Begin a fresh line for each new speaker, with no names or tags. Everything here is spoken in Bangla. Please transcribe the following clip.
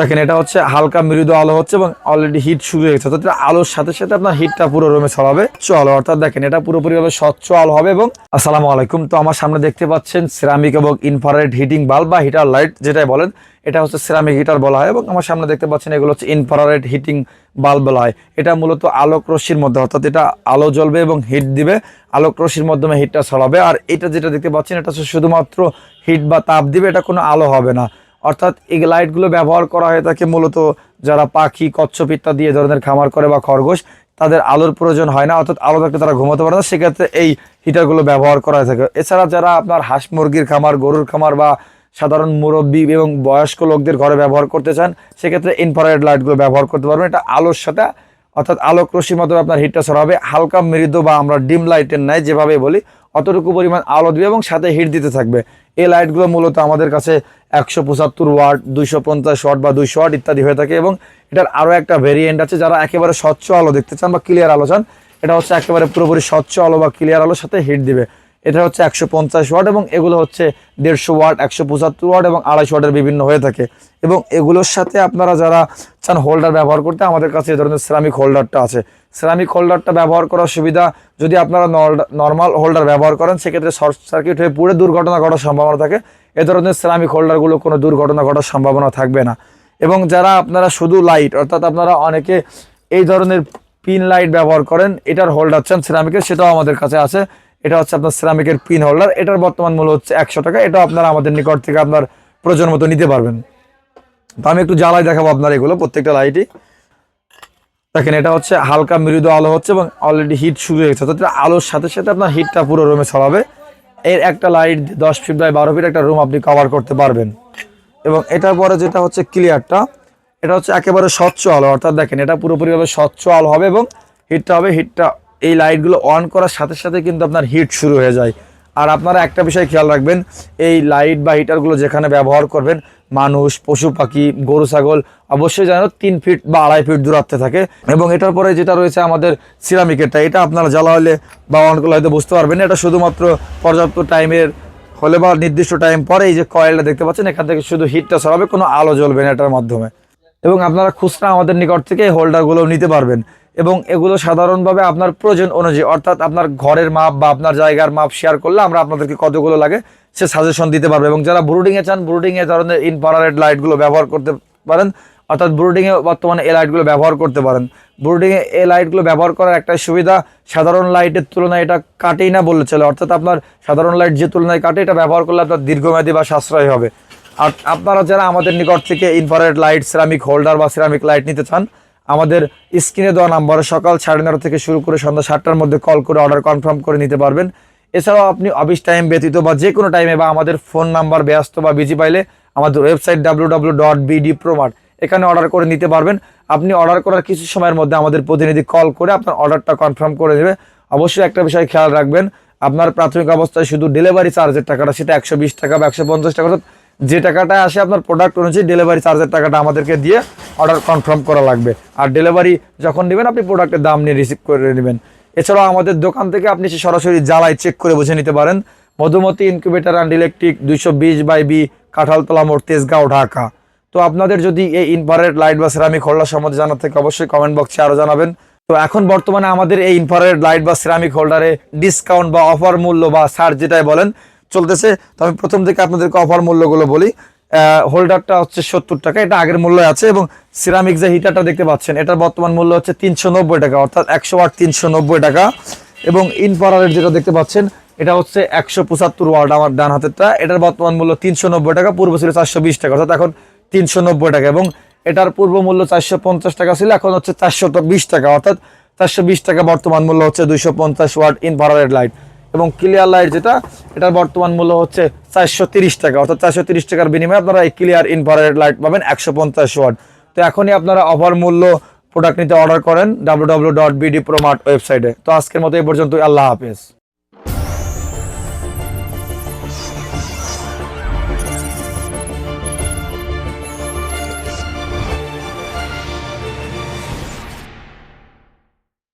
দেখেন এটা হচ্ছে হালকা মৃদু আলো হচ্ছে এবং অলরেডি হিট শুরু হয়ে গেছে। অর্থাৎ আলোর সাথে সাথে আপনার হিটটা পুরো রুমে ছড়াবে, চলো। অর্থাৎ দেখেন এটা পুরোপুরি ভাবে স্বচ্ছ আলো হবে এবং আসসালামু আলাইকুম। তো আমার সামনে দেখতে পাচ্ছেন সিরামিক এবং ইনফ্রারেড হিটিং বাল্ব বা হিটার লাইট যেটাই বলেন, এটা হচ্ছে সিরামিক হিটার বলা হয় এবং আমার সামনে দেখতে পাচ্ছেন এগুলো হচ্ছে ইনফ্রারেড হিটিং বাল্ব বলা হয়। এটা মূলত আলোক রশ্মির মধ্যে, অর্থাৎ এটা আলো জ্বলবে এবং হিট দিবে, আলোক রশ্মির মাধ্যমে হিটটা ছড়াবে। আর এটা যেটা দেখতে পাচ্ছেন, এটা হচ্ছে শুধুমাত্র হিট বা তাপ দিবে, এটা কোনো আলো হবে না। অর্থাৎ এই লাইটগুলো ব্যবহার করা হয়ে থাকে মূলত যারা পাখি, কচ্ছপ ইত্যাদি এ ধরনের খামার করে বা খরগোশ, তাদের আলোর প্রয়োজন হয় না, অর্থাৎ আলো থাকলে তারা ঘুমাতে পারে না, সেক্ষেত্রে এই হিটারগুলো ব্যবহার করা হয়ে থাকে। এছাড়া যারা আপনার হাঁস মুরগির খামার, গরুর খামার বা সাধারণ মুরব্বী এবং বয়স্ক লোকদের ঘরে ব্যবহার করতে চান, সেক্ষেত্রে ইনফ্রারেড লাইটগুলো ব্যবহার করতে পারবেন। এটা আলোর সাথে, অর্থাৎ আলোক রশ্মির মাধ্যমে আপনার হিটটা ছড়াবে হালকা মৃদু বা আমরা ডিম লাইটের নাই যেভাবে বলি অতটুকু পরিমাণ আলো দিবে এবং সাথে হিট দিতে থাকবে। এই লাইটগুলো মূলত আমাদের কাছে একশো পঁচাত্তর ওয়াট দুইশো পঞ্চাশ ওয়াট বা দুইশো ওয়াট ইত্যাদি হয়ে থাকে এবং এটার আরও একটা ভেরিয়েন্ট আছে যারা একেবারে স্বচ্ছ আলো দেখতে চান বা ক্লিয়ার আলো চান, এটা হচ্ছে একেবারে পুরোপুরি স্বচ্ছ আলো বা ক্লিয়ার আলোর সাথে হিট দিবে। এটা হচ্ছে একশো পঞ্চাশ ওয়াট এবং এগুলো হচ্ছে দেড়শো ওয়াট একশো পঁচাত্তর ওয়াট এবং আড়াইশো ওয়াটের বিভিন্ন হয়ে থাকে। এবং এগুলোর সাথে আপনারা যারা চান হোল্ডার ব্যবহার করতে, আমাদের কাছে এ ধরনের সেরামিক হোল্ডারটা আছে। সেরামিক হোল্ডারটা ব্যবহার করার সুবিধা যদি আপনারা নর্মাল হোল্ডার ব্যবহার করেন, সেক্ষেত্রে শর্ট সার্কিট হয়ে পুরো দুর্ঘটনা ঘটার সম্ভাবনা থাকে। এ ধরনের সেরামিক হোল্ডারগুলো কোনো দুর্ঘটনা ঘটার সম্ভাবনা থাকবে না। এবং যারা আপনারা শুধু লাইট অর্থাৎ আপনারা অনেকে এই ধরনের পিন লাইট ব্যবহার করেন, এটার হোল্ডার চান সেরামিকের সেটাও আমাদের কাছে আছে। এটা হচ্ছে আপনার সেরামিকের পিন হোল্ডার এটার বর্তমান মূল্য হচ্ছে একশো টাকা। এটাও আপনারা আমাদের নিকট থেকে আপনার প্রয়োজন মতো নিতে পারবেন। তো আমি একটু জ্বালাই দেখাবো আপনার এগুলো, প্রত্যেকটা লাইটই দেখেন, এটা হচ্ছে হালকা মৃদু আলো হচ্ছে এবং অলরেডি হিট শুরু হয়ে গেছে। অর্থাৎ আলোর সাথে সাথে আপনার হিটটা পুরো রুমে ছড়াবে। এর একটা লাইট দশ ফিট বাই বারো ফিট একটা রুম আপনি কভার করতে পারবেন। এবং এটার পরে যেটা হচ্ছে ক্লিয়ারটা এটা হচ্ছে একেবারে স্বচ্ছ আলো। অর্থাৎ দেখেন, এটা পুরোপুরিভাবে স্বচ্ছ আলো হবে এবং হিটটা হবে হিটটা এই লাইটগুলো অন করার সাথে সাথে কিন্তু আপনার হিট শুরু হয়ে যায়। আর আপনারা একটা বিষয় খেয়াল রাখবেন, এই লাইট বা হিটারগুলো যেখানে ব্যবহার করবেন, মানুষ, পশু পাখি, গরু, ছাগল, অবশ্যই যেন তিন ফিট বা আড়াই ফিট দূরত্বে থাকে। এবং এটার পরে যেটা রয়েছে আমাদের সিরামিকেরটা, এটা আপনারা জ্বালা হলে বা অন করলে হয়তো বুঝতে পারবেন এটা শুধুমাত্র পর্যাপ্ত টাইমের হলে বা নির্দিষ্ট টাইম পরে এই যে কয়েলটা দেখতে পাচ্ছেন, এখান থেকে শুধু হিটটা ছড়াবে কোনো আলো জ্বলবে না এটার মাধ্যমে। এবং আপনারা খুচরা আমাদের নিকট থেকে হোল্ডারগুলো নিতে পারবেন। এবং এগুলো সাধারণভাবে আপনার প্রয়োজন অনুযায়ী, অর্থাৎ আপনার ঘরের মাপ বা আপনার জায়গার মাপ শেয়ার করলে আমরা আপনাদেরকে কতগুলো লাগে সে সাজেশন দিতে পারবে। এবং যারা ব্রুডিংয়ে চান ব্রুডিংয়ে ধরনের ইনফ্রারেড লাইটগুলো ব্যবহার করতে পারেন, অর্থাৎ ব্রুডিংয়ে বর্তমানে এ লাইটগুলো ব্যবহার করতে পারেন। ব্রুডিংয়ে এ লাইটগুলো ব্যবহার করার একটা সুবিধা, সাধারণ লাইটের তুলনায় এটা কাটেই না বললে চলে। অর্থাৎ আপনার সাধারণ লাইট যে তুলনায় কাটে, এটা ব্যবহার করলে আপনার দীর্ঘমেয়াদী বা সাশ্রয় হবে। আর আপনারা যারা আমাদের নিকট থেকে ইনফ্রারেড লাইট সিরামিক হোল্ডার বা সিরামিক লাইট নিতে চান, আমাদের স্ক্রিনে দেওয়া নাম্বারে সকাল সাড়ে নটা থেকে শুরু করে সন্ধ্যা সাতটার মধ্যে কল করে অর্ডার কনফার্ম করে নিতে পারবেন। এছাড়াও আপনি অফিস টাইম ব্যতীত বা যে কোনো টাইমে বা আমাদের ফোন নাম্বার ব্যস্ত বা বিজি পাইলে আমাদের website W W dot BD Promart এখানে অর্ডার করে নিতে পারবেন। আপনি অর্ডার করার কিছু সময়ের মধ্যে আমাদের প্রতিনিধি কল করে আপনার অর্ডারটা কনফার্ম করে দেবে অবশ্যই একটা বিষয় খেয়াল রাখবেন, আপনার প্রাথমিক অবস্থায় শুধু ডেলিভারি চার্জের টাকাটা, সেটা একশো বিশ টাকা বা একশো পঞ্চাশ টাকা যে টাকাটা আসে আপনার প্রোডাক্ট অনুযায়ী ডেলিভারি চার্জের টাকাটা আমাদেরকে দিয়ে অর্ডার কনফার্ম করা লাগবে। আর ডেলিভারি যখন নেবেন, আপনি প্রোডাক্টের দাম নিয়ে রিসিভ করে নেবেন। এছাড়াও আমাদের দোকান থেকে আপনি সে সরাসরি জ্বালায় চেক করে বুঝে নিতে পারেন। মধুমতি ইনকিউবেটার অ্যান্ড ইলেকট্রিক দুইশো বিশ বাই বি কাঁঠালতলা মোড়, তেজগাঁও, ঢাকা। তো আপনাদের যদি এই ইনফারেড লাইট বা সিরামিক হোল্ডার সম্বন্ধে জানার থেকে, অবশ্যই কমেন্ট বক্সে আরও জানাবেন। তো এখন বর্তমানে আমাদের এই ইনফারেড লাইট বা সিরামিক হোল্ডারে ডিসকাউন্ট বা অফার মূল্য বা ছাড় যেটাই বলেন চলতেছে। তো আমি প্রথম থেকে আপনাদেরকে অফার মূল্যগুলো বলি। হোল্ডারটা হচ্ছে সত্তর টাকা, এটা আগের মূল্য আছে এবং সিরামিক যে হিটারটা দেখতে পাচ্ছেন, এটার বর্তমান মূল্য হচ্ছে তিনশো নব্বই টাকা, অর্থাৎ একশো ওয়াট তিনশো টাকা। এবং ইনফ্রারেড যেটা দেখতে পাচ্ছেন, এটা হচ্ছে একশো পঁচাত্তর ওয়াট আমার ডান হাতেরটা, এটার বর্তমান মূল্য তিনশো নব্বই টাকা, পূর্ব ছিল চারশো বিশ টাকা, অর্থাৎ এখন তিনশো নব্বই টাকা। এবং এটার পূর্ব মূল্য চারশো পঞ্চাশ টাকা ছিল, এখন হচ্ছে চারশো বিশ টাকা, অর্থাৎ চারশো বিশ টাকা বর্তমান মূল্য হচ্ছে দুইশো পঞ্চাশ ওয়াট ইনফ্রারেড লাইট এবং ক্লিয়ার লাইট যেটা, এটার বর্তমান মূল্য হচ্ছে চারশো টাকা। অর্থাৎ চারশো টাকার বিনিময়ে আপনারা এই ক্লিয়ার ইনফ্রারেড লাইট পাবেন একশো পঞ্চাশ ওয়াট। তো এখনই আপনারা অফার মূল্য প্রোডাক্ট নিতে অর্ডার করেন W W dot BD Promart ওয়েবসাইটে তো আজকের মতো এই পর্যন্ত আল্লাহ হাফেজ।